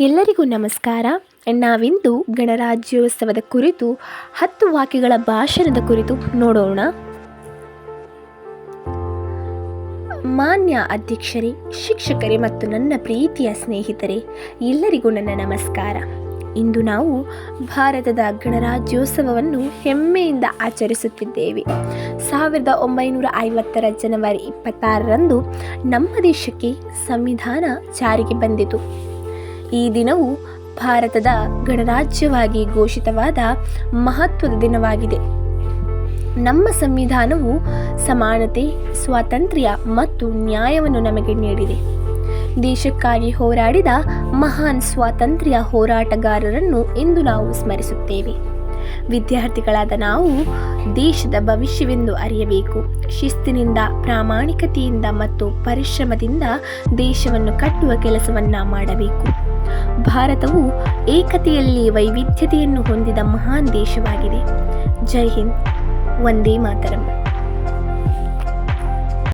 ಎಲ್ಲರಿಗೂ ನಮಸ್ಕಾರ. ನಾವಿಂದು ಗಣರಾಜ್ಯೋತ್ಸವದ ಕುರಿತು, ಹತ್ತು ವಾಕ್ಯಗಳ ಭಾಷಣದ ಕುರಿತು ನೋಡೋಣ. ಮಾನ್ಯ ಅಧ್ಯಕ್ಷರೇ, ಶಿಕ್ಷಕರೇ ಮತ್ತು ನನ್ನ ಪ್ರೀತಿಯ ಸ್ನೇಹಿತರೆ, ಎಲ್ಲರಿಗೂ ನನ್ನ ನಮಸ್ಕಾರ. ಇಂದು ನಾವು ಭಾರತದ ಗಣರಾಜ್ಯೋತ್ಸವವನ್ನು ಹೆಮ್ಮೆಯಿಂದ ಆಚರಿಸುತ್ತಿದ್ದೇವೆ. ಸಾವಿರದ ಒಂಬೈನೂರ ಐವತ್ತರ ಜನವರಿ ಇಪ್ಪತ್ತಾರರಂದು ನಮ್ಮ ದೇಶಕ್ಕೆ ಸಂವಿಧಾನ ಜಾರಿಗೆ ಬಂದಿತು. ಈ ದಿನವು ಭಾರತದ ಗಣರಾಜ್ಯವಾಗಿ ಘೋಷಿತವಾದ ಮಹತ್ವದ ದಿನವಾಗಿದೆ. ನಮ್ಮ ಸಂವಿಧಾನವು ಸಮಾನತೆ, ಸ್ವಾತಂತ್ರ್ಯ ಮತ್ತು ನ್ಯಾಯವನ್ನು ನಮಗೆ ನೀಡಿದೆ. ದೇಶಕ್ಕಾಗಿ ಹೋರಾಡಿದ ಮಹಾನ್ ಸ್ವಾತಂತ್ರ್ಯ ಹೋರಾಟಗಾರರನ್ನು ಇಂದು ನಾವು ಸ್ಮರಿಸುತ್ತೇವೆ. ವಿದ್ಯಾರ್ಥಿಗಳಾದ ನಾವು ದೇಶದ ಭವಿಷ್ಯವೆಂದು ಅರಿಯಬೇಕು. ಶಿಸ್ತಿನಿಂದ, ಪ್ರಾಮಾಣಿಕತೆಯಿಂದ ಮತ್ತು ಪರಿಶ್ರಮದಿಂದ ದೇಶವನ್ನು ಕಟ್ಟುವ ಕೆಲಸವನ್ನು ಮಾಡಬೇಕು. ಭಾರತವು ಏಕತೆಯಲ್ಲಿ ವೈವಿಧ್ಯತೆಯನ್ನು ಹೊಂದಿದ ಮಹಾನ್ ದೇಶವಾಗಿದೆ. ಜೈ ಹಿಂದ್. ವಂದೇ ಮಾತರಂ.